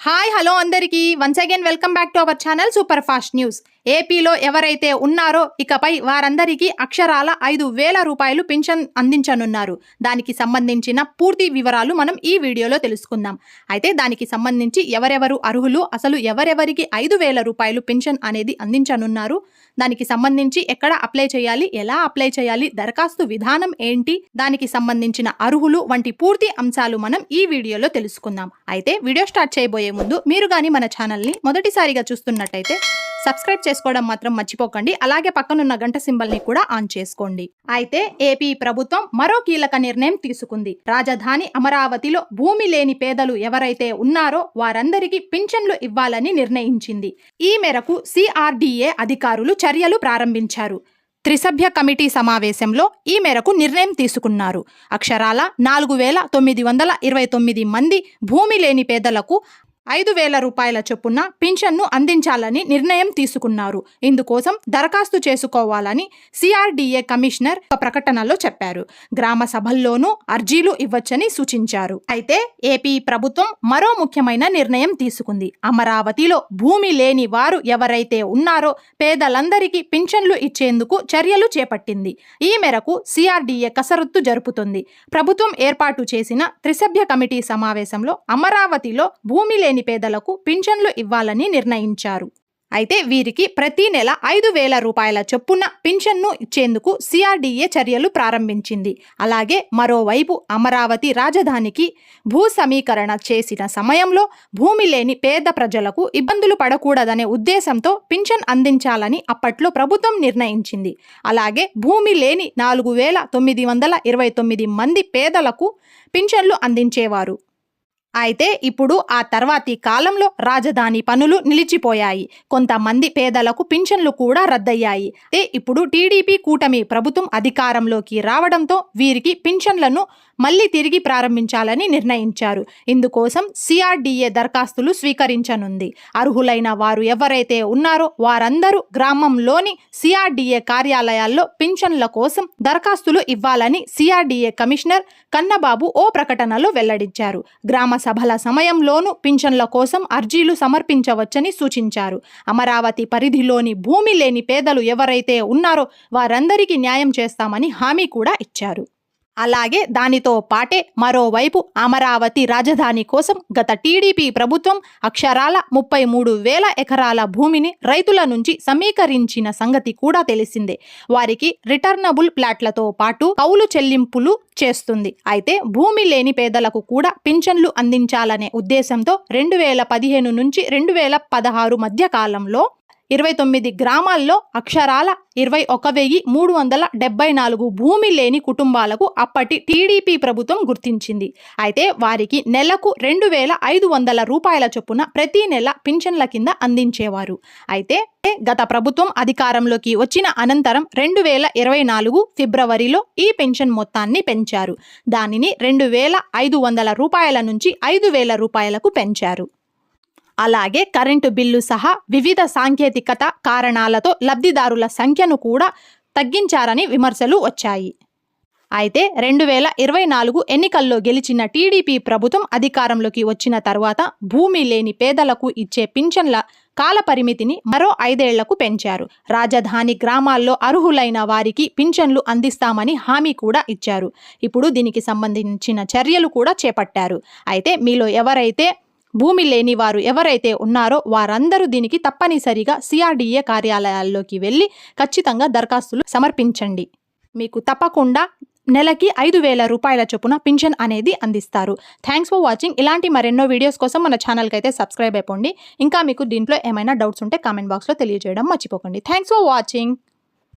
Hi hello అందరికీ. Once again welcome back to our channel super fast news ఏపీలో ఎవరైతే ఉన్నారో ఇకపై వారందరికీ అక్షరాల ఐదు వేల రూపాయలు పింఛన్ అందించనున్నారు. దానికి సంబంధించిన పూర్తి వివరాలు మనం ఈ వీడియోలో తెలుసుకుందాం. అయితే దానికి సంబంధించి ఎవరెవరు అర్హులు అసలు ఎవరెవరికి ఐదు వేల రూపాయలు పింఛన్ అనేది అందించనున్నారు? దానికి సంబంధించి ఎక్కడ అప్లై చేయాలి ఎలా అప్లై చేయాలి దరఖాస్తు విధానం ఏంటి దానికి సంబంధించిన అర్హులు వంటి పూర్తి అంశాలు మనం ఈ వీడియోలో తెలుసుకుందాం. అయితే వీడియో స్టార్ట్ చేయబోయే ముందు మీరు కానీ మన ఛానల్ని మొదటిసారిగా చూస్తున్నట్టయితే సబ్స్క్రైబ్ చేసుకోవడం మాత్రం మర్చిపోకండి. అలాగే పక్కనున్న గంట సింబల్ని కూడా ఆన్ చేసుకోండి. అయితే ఏపీ ప్రభుత్వం మరో కీలక నిర్ణయం తీసుకుంది. రాజధాని అమరావతిలో భూమి లేని పేదలు ఎవరైతే ఉన్నారో వారందరికీ పింఛన్లు ఇవ్వాలని నిర్ణయించింది. ఈ మేరకు సిఆర్డీఏ అధికారులు చర్యలు ప్రారంభించారు. త్రిసభ్య కమిటీ సమావేశంలో ఈ మేరకు నిర్ణయం తీసుకున్నారు. అక్షరాల నాలుగు వేల తొమ్మిది వందల ఇరవై తొమ్మిది మంది భూమి లేని పేదలకు ఐదు వేల రూపాయల చొప్పున పింఛన్ను అందించాలని నిర్ణయం తీసుకున్నారు. ఇందుకోసం దరఖాస్తు చేసుకోవాలని సిఆర్డీఏ కమిషనర్ ఒక ప్రకటనలో చెప్పారు. గ్రామ సభల్లోనూ అర్జీలు ఇవ్వచ్చని సూచించారు. అయితే ఏపీ ప్రభుత్వం మరో ముఖ్యమైన నిర్ణయం తీసుకుంది. అమరావతిలో భూమి లేని వారు ఎవరైతే ఉన్నారో పేదలందరికీ పింఛన్లు ఇచ్చేందుకు చర్యలు చేపట్టింది. ఈ మేరకు సిఆర్డీఏ కసరత్తు జరుపుతుంది. ప్రభుత్వం ఏర్పాటు చేసిన త్రిసభ్య కమిటీ సమావేశంలో అమరావతిలో భూమి లేని పేదలకు పింఛన్లు ఇవ్వాలని నిర్ణయించారు. అయితే వీరికి ప్రతి నెల ఐదు వేల రూపాయల చొప్పున పింఛన్ను ఇచ్చేందుకు సిఆర్డీఏ చర్యలు ప్రారంభించింది. అలాగే మరోవైపు అమరావతి రాజధానికి భూ సమీకరణ చేసిన సమయంలో భూమి లేని పేద ప్రజలకు ఇబ్బందులు పడకూడదనే ఉద్దేశంతో పింఛన్ అందించాలని అప్పట్లో ప్రభుత్వం నిర్ణయించింది. అలాగే భూమి లేని నాలుగు వేల తొమ్మిది వందల ఇరవై తొమ్మిది మంది పేదలకు పింఛన్లు అందించేవారు. అయితే ఇప్పుడు ఆ తర్వాతి కాలంలో రాజధాని పనులు నిలిచిపోయాయి. కొంతమంది పేదలకు పింఛన్లు కూడా రద్దయ్యాయి. అయితే ఇప్పుడు టీడీపీ కూటమి ప్రభుత్వం అధికారంలోకి రావడంతో వీరికి పింఛన్లను మళ్ళీ తిరిగి ప్రారంభించాలని నిర్ణయించారు. ఇందుకోసం సిఆర్డీఏ దరఖాస్తులు స్వీకరించనుంది. అర్హులైన వారు ఎవరైతే ఉన్నారో వారందరూ గ్రామంలోని సిఆర్డీఏ కార్యాలయాల్లో పింఛన్ల కోసం దరఖాస్తులు ఇవ్వాలని సిఆర్డీఏ కమిషనర్ కన్నబాబు ఓ ప్రకటనలో వెల్లడించారు. గ్రామ సభల సమయంలోనూ పింఛన్ల కోసం అర్జీలు సమర్పించవచ్చని సూచించారు. అమరావతి పరిధిలోని భూమి లేని పేదలు ఎవరైతే ఉన్నారో వారందరికీ న్యాయం చేస్తామని హామీ కూడా ఇచ్చారు. అలాగే దానితో పాటే మరోవైపు అమరావతి రాజధాని కోసం గత టీడీపీ ప్రభుత్వం అక్షరాల ముప్పై మూడు వేల ఎకరాల భూమిని రైతుల నుంచి సమీకరించిన సంగతి కూడా తెలిసిందే. వారికి రిటర్నబుల్ ప్లాట్లతో పాటు కౌలు చెల్లింపులు చేస్తుంది. అయితే భూమి లేని పేదలకు కూడా పింఛన్లు అందించాలనే ఉద్దేశంతో రెండు వేల పదిహేను నుంచి రెండు వేల పదహారు మధ్య కాలంలో ఇరవై తొమ్మిది గ్రామాల్లో అక్షరాల ఇరవై ఒక వెయ్యి మూడు వందల డెబ్బై నాలుగు భూమి లేని కుటుంబాలకు అప్పటి టీడీపీ ప్రభుత్వం గుర్తించింది. అయితే వారికి నెలకు రెండు వేల ఐదు వందల రూపాయల చొప్పున ప్రతి నెల పింఛన్ల కింద అందించేవారు. అయితే గత ప్రభుత్వం అధికారంలోకి వచ్చిన అనంతరం రెండు వేల ఇరవై నాలుగు ఫిబ్రవరిలో ఈ పెన్షన్ మొత్తాన్ని పెంచారు. దానిని రెండు వేల ఐదు వందల రూపాయల నుంచి ఐదు వేల రూపాయలకు పెంచారు. అలాగే కరెంటు బిల్లు సహా వివిధ సాంకేతికత కారణాలతో లబ్ధిదారుల సంఖ్యను కూడా తగ్గించారని విమర్శలు వచ్చాయి. అయితే రెండు వేల ఇరవై నాలుగు ఎన్నికల్లో గెలిచిన టీడీపీ ప్రభుత్వం అధికారంలోకి వచ్చిన తర్వాత భూమి లేని పేదలకు ఇచ్చే పింఛన్ల కాలపరిమితిని మరో ఐదేళ్ళకు పెంచారు. రాజధాని గ్రామాల్లో అర్హులైన వారికి పింఛన్లు అందిస్తామని హామీ కూడా ఇచ్చారు. ఇప్పుడు దీనికి సంబంధించిన చర్యలు కూడా చేపట్టారు. అయితే మీలో ఎవరైతే భూమి లేని వారు ఎవరైతే ఉన్నారో వారందరూ దీనికి తప్పనిసరిగా సిఆర్డీఏ కార్యాలయాల్లోకి వెళ్ళి ఖచ్చితంగా దరఖాస్తులు సమర్పించండి. మీకు తప్పకుండా నెలకి ఐదు వేల రూపాయల చొప్పున పింఛన్ అనేది అందిస్తారు. థ్యాంక్స్ ఫర్ వాచింగ్ ఇలాంటి మరెన్నో వీడియోస్ కోసం మన ఛానల్కి అయితే సబ్స్క్రైబ్ అయిపోండి. ఇంకా మీకు దీంట్లో ఏమైనా డౌట్స్ ఉంటే కామెంట్ బాక్స్లో తెలియజేయడం మర్చిపోకండి. Thanks for watching